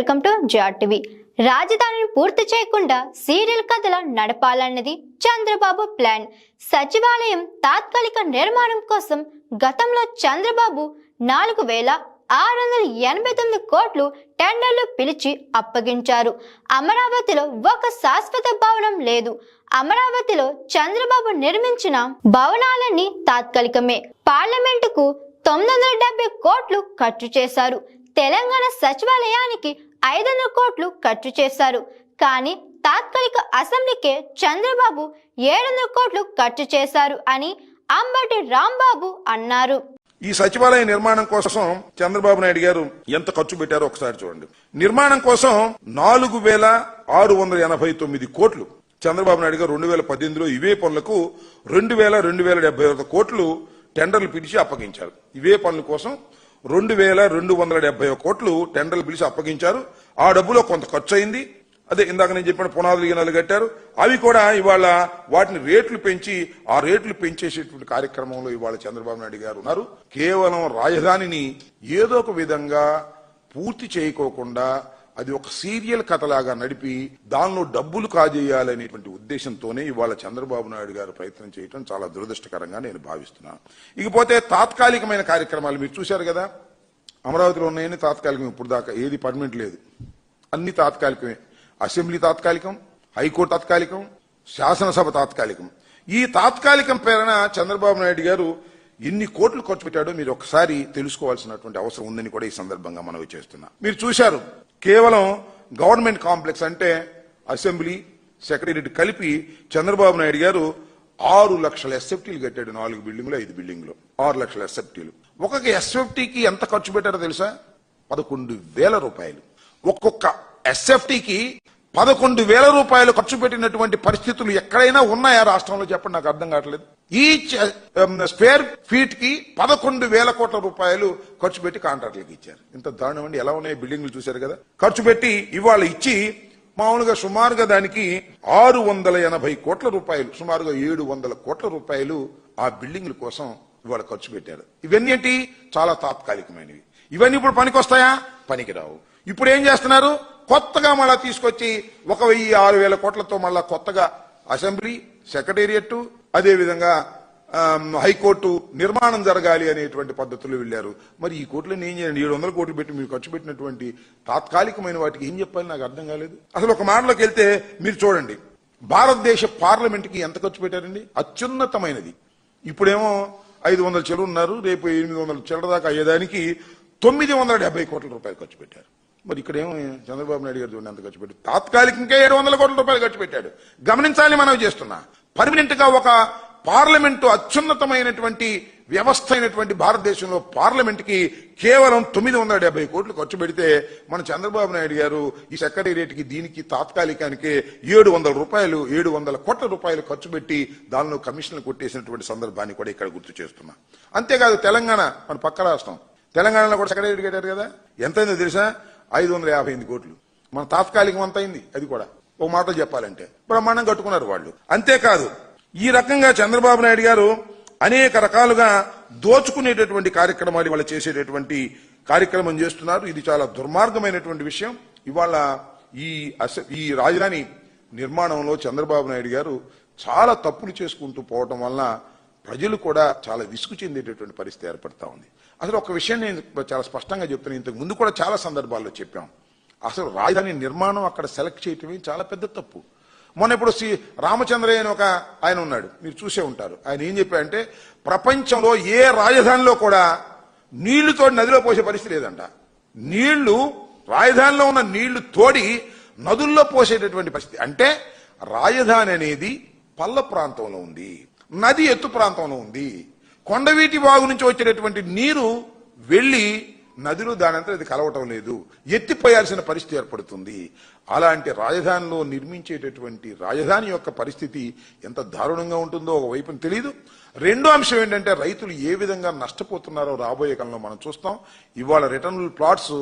Welcome to TV. రాజధానిని పూర్తి చేయకుండా సీరియల్ కథల నడపాలన్నది చంద్రబాబు ప్లాన్. సచివాలయం తాత్కాలిక నిర్మాణం కోసం గతంలో చంద్రబాబు నాలుగు వేల ఆరు వందల ఎనభై తొమ్మిది కోట్లు టెండర్లు పిలిచి అప్పగించారు. అమరావతిలో ఒక శాశ్వత భవనం లేదు. అమరావతిలో చంద్రబాబు నిర్మించిన భవనాలన్నీ తాత్కాలికమే. పార్లమెంటుకు తొమ్మిది వందల డెబ్బై కోట్లు ఖర్చు చేశారు. తెలంగాణ సచివాలయానికి ఐదు వందల కోట్లు ఖర్చు చేశారు. కానీ తాత్కాలిక అసెంబ్లీకే చంద్రబాబు ఏడు వందల కోట్లు ఖర్చు చేశారు అని అంబటి రాంబాబు అన్నారు. ఈ సచివాలయ నిర్మాణం కోసం చంద్రబాబు నాయుడు గారు ఎంత ఖర్చు పెట్టారో ఒకసారి చూడండి. నిర్మాణం కోసం నాలుగు వేల ఆరు వందల ఎనభై తొమ్మిది కోట్లు చంద్రబాబు నాయుడు గారు రెండు వేల పద్దెనిమిదిలో ఇవే పనులకు రెండు వేల రెండు వేల డెబ్బై ఒక కోట్లు టెండర్లు పిలిచి అప్పగించారు. ఇవే పనుల కోసం రెండు వేల రెండు వందల డెబ్బై కోట్లు టెండర్లు పిలిచి అప్పగించారు. ఆ డబ్బులో కొంత ఖర్చు అయింది అదే ఇందాక నేను చెప్పిన పునాదులు గినాలు కట్టారు. అవి కూడా ఇవాళ వాటిని రేట్లు పెంచి ఆ రేట్లు పెంచేసేటువంటి కార్యక్రమంలో ఇవాళ చంద్రబాబు నాయుడు గారు ఉన్నారు. కేవలం రాజధానిని ఏదో ఒక విధంగా పూర్తి చేయకోకుండా అది ఒక సీరియల్ కథలాగా నడిపి దానిలో డబ్బులు కాజేయాలనేటువంటి ఉద్దేశంతోనే ఇవాళ చంద్రబాబు నాయుడు గారు ప్రయత్నం చేయడం చాలా దురదృష్టకరంగా నేను భావిస్తున్నాను ఇకపోతే తాత్కాలికమైన కార్యక్రమాలు మీరు చూశారు కదా? అమరావతిలో ఉన్నాయని తాత్కాలికం ఇప్పుడు దాకా ఏది పర్మనెంట్ లేదు. అన్ని తాత్కాలికమే. అసెంబ్లీ తాత్కాలికం హైకోర్టు తాత్కాలికం శాసనసభ తాత్కాలికం. ఈ తాత్కాలికం పేరున చంద్రబాబు నాయుడు గారు ఎన్ని కోట్లు ఖర్చు పెట్టాడో మీరు ఒకసారి తెలుసుకోవాల్సినటువంటి అవసరం ఉందని కూడా ఈ సందర్భంగా మనవి చేస్తున్నా. మీరు చూశారు. కేవలం గవర్నమెంట్ కాంప్లెక్స్ అంటే అసెంబ్లీ సెక్రటరీ కలిపి చంద్రబాబు నాయుడు గారు ఆరు లక్షల ఎస్ఎఫ్టీలు కట్టాడు నాలుగు బిల్డింగ్లు ఐదు బిల్డింగ్లు. ఆరు లక్షల ఎస్ఎఫ్టీలు ఒక్కొక్క ఎస్ఎఫ్టీకి ఎంత ఖర్చు పెట్టారో తెలుసా? పదకొండు వేల రూపాయలు. ఒక్కొక్క ఎస్ఎఫ్టీకి పదకొండు వేల రూపాయలు ఖర్చు పెట్టినటువంటి పరిస్థితులు ఎక్కడైనా ఉన్నాయా రాష్ట్రంలో? చెప్పండి నాకు అర్థం కావట్లేదు. ఈ స్క్వేర్ ఫీట్కి పదకొండు వేల కోట్ల రూపాయలు ఖర్చు పెట్టి కాంట్రాక్టులకు ఇచ్చారు. ఇంత దారుణం అండి. ఎలా ఉన్నాయి బిల్డింగ్లు చూశారు కదా? ఖర్చు పెట్టి ఇవాళ ఇచ్చి మామూలుగా సుమారుగా దానికి ఆరు వందల ఎనభై కోట్ల రూపాయలు సుమారుగా ఏడు వందల కోట్ల రూపాయలు ఆ బిల్డింగ్ల కోసం ఇవాళ ఖర్చు పెట్టారు. ఇవన్నీ ఏంటి? చాలా తాత్కాలికమైనవి. ఇవన్నీ ఇప్పుడు పనికొస్తాయా? పనికిరావు. ఇప్పుడు ఏం చేస్తున్నారు? కొత్తగా మళ్ళా తీసుకొచ్చి ఒక వెయ్యి ఆరు వేల కోట్లతో మళ్ళా కొత్తగా అసెంబ్లీ సెక్రటేరియట్ అదేవిధంగా హైకోర్టు నిర్మాణం జరగాలి అనేటువంటి పద్ధతులు వెళ్ళారు. మరి ఈ కోట్లను ఏం చేయండి? ఏడు వందల కోట్లు పెట్టి మీరు ఖర్చు పెట్టినటువంటి తాత్కాలికమైన వాటికి ఏం చెప్పాలి? నాకు అర్థం కాలేదు. అసలు ఒక మాటలోకి వెళ్తే మీరు చూడండి. భారతదేశ పార్లమెంట్కి ఎంత ఖర్చు పెట్టారండి? అత్యున్నతమైనది. ఇప్పుడేమో ఐదు వందల చెలు ఉన్నారు రేపు ఎనిమిది వందల చిల్లర దాకా అయ్యేదానికి తొమ్మిది వందల డెబ్బై కోట్ల రూపాయలు ఖర్చు పెట్టారు. మరి ఇక్కడేమో చంద్రబాబు నాయుడు గారు చూడండి ఎంత ఖర్చు పెట్టారు తాత్కాలికంగా ఏడు వందల కోట్ల రూపాయలు ఖర్చు పెట్టాడు. గమనించాలని మనవి చేస్తున్నా. పర్మనెంట్గా ఒక పార్లమెంటు అత్యున్నతమైనటువంటి వ్యవస్థ అయినటువంటి భారతదేశంలో పార్లమెంట్కి కేవలం తొమ్మిది వందల డెబ్బై కోట్లు ఖర్చు పెడితే మన చంద్రబాబు నాయుడు గారు ఈ సెక్రటేరియట్కి దీనికి తాత్కాలికానికి ఏడు వందల రూపాయలు ఏడు వందల కోట్ల రూపాయలు ఖర్చు పెట్టి దానిలో కమిషన్లు కొట్టేసినటువంటి సందర్భాన్ని కూడా ఇక్కడ గుర్తు చేస్తున్నా. అంతేకాదు తెలంగాణ మన పక్క రాష్ట్రం. తెలంగాణలో కూడా సెక్రటేరియట్ కట్టారు కదా? ఎంతైందో తెలుసా? ఐదు వందల యాభై ఎనిమిది కోట్లు. మన తాత్కాలికం అంత అయింది అది కూడా. ఒక మాట చెప్పాలంటే. బ్రహ్మాండం కట్టుకున్నారు వాళ్ళు. అంతేకాదు ఈ రకంగా చంద్రబాబు నాయుడు గారు అనేక రకాలుగా దోచుకునేటటువంటి కార్యక్రమాలు వాళ్ళు చేసేటటువంటి కార్యక్రమం చేస్తున్నారు. ఇది చాలా దుర్మార్గమైనటువంటి విషయం. ఇవాళ ఈ అస- ఈ రాజధాని నిర్మాణంలో చంద్రబాబు నాయుడు గారు చాలా తప్పులు చేసుకుంటూ పోవటం వలన ప్రజలు కూడా చాలా విసుగు చెందేటటువంటి పరిస్థితి ఏర్పడతా ఉంది. అసలు ఒక విషయం నేను చాలా స్పష్టంగా చెప్తున్నాను ఇంతకు ముందు కూడా చాలా సందర్భాల్లో చెప్పాం. అసలు రాజధాని నిర్మాణం అక్కడ సెలెక్ట్ చేయటమే చాలా పెద్ద తప్పు. మొన్న ఇప్పుడు శ్రీ రామచంద్రయ్య అని ఒక ఆయన ఉన్నాడు. మీరు చూసే ఉంటారు. ఆయన ఏం చెప్పారంటే ప్రపంచంలో ఏ రాజధానిలో కూడా నీళ్ళుతో నదిలో పోసే పరిస్థితి లేదంట. నీళ్ళు రాజధానిలో ఉన్న నీళ్ళు తోడి నదుల్లో పోసేటటువంటి పరిస్థితి. అంటే రాజధాని అనేది పల్ల ప్రాంతంలో ఉంది. నది ఎత్తు ప్రాంతంలో ఉంది. కొండవీటి వాగు నుంచి వచ్చేటటువంటి నీరు వెళ్ళి నదిలో దానంతా అది కలవటం లేదు. ఎత్తిపోయాల్సిన పరిస్థితి ఏర్పడుతుంది. అలాంటి రాజధానిలో నిర్మించేటటువంటి రాజధాని యొక్క పరిస్థితి ఎంత దారుణంగా ఉంటుందో ఒక వైపున తెలియదు రెండో అంశం ఏంటంటే రైతులు ఏ విధంగా నష్టపోతున్నారో రాబోయే కాలంలో మనం చూస్తాం. ఇవాళ రిటర్నబుల్ ప్లాట్స్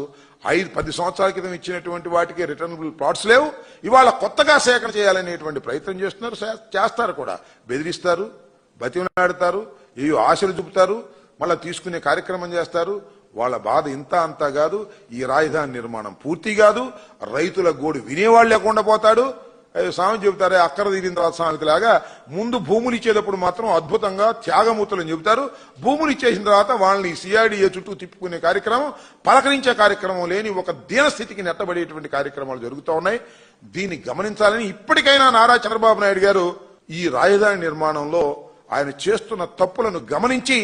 ఐదు పది సంవత్సరాల క్రితం ఇచ్చినటువంటి వాటికి రిటర్నబుల్ ప్లాట్స్ లేవు. ఇవాళ కొత్తగా సేకరణ చేయాలనేటువంటి ప్రయత్నం చేస్తున్నారు చేస్తారు కూడా. బెదిరిస్తారు బతిమలాడతారు ఏ ఆశలు చూపుతారు మళ్ళీ తీసుకునే కార్యక్రమం చేస్తారు. వాళ్ళ బాధ ఇంత అంతా కాదు. ఈ రాజధాని నిర్మాణం పూర్తి కాదు. రైతుల గోడు వినేవాళ్ళు లేకుండా పోతాడు. అయ్యో స్వామి చెబుతారే అక్కర తీరిన తర్వాత సామెతలాగా ముందు భూములు ఇచ్చేటప్పుడు మాత్రం అద్భుతంగా త్యాగమూర్తులని చెబుతారు. భూములు ఇచ్చేసిన తర్వాత వాళ్ళని సిఐడిఏ చుట్టూ తిప్పుకునే కార్యక్రమం పలకరించే కార్యక్రమం లేని ఒక దీనస్థితికి నెట్టబడేటువంటి కార్యక్రమాలు జరుగుతూ ఉన్నాయి. దీన్ని గమనించాలని ఇప్పటికైనా నారా చంద్రబాబు నాయుడు గారు ఈ రాజధాని నిర్మాణంలో ఆయన చేస్తున్న తప్పులను గమనించి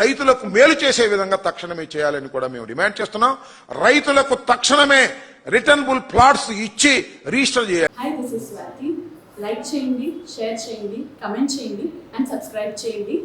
రైతులకు మేలు చేసే విధంగా తక్షణమే చేయాలని కూడా మేము డిమాండ్ చేస్తున్నాం. రైతులకు తక్షణమే రిటర్నబుల్ ప్లాట్స్ ఇచ్చి రిజిస్టర్ చేయాలి. లైక్ చేయండి షేర్ చేయండి కమెంట్ చేయండి అండ్ సబ్స్క్రైబ్ చేయండి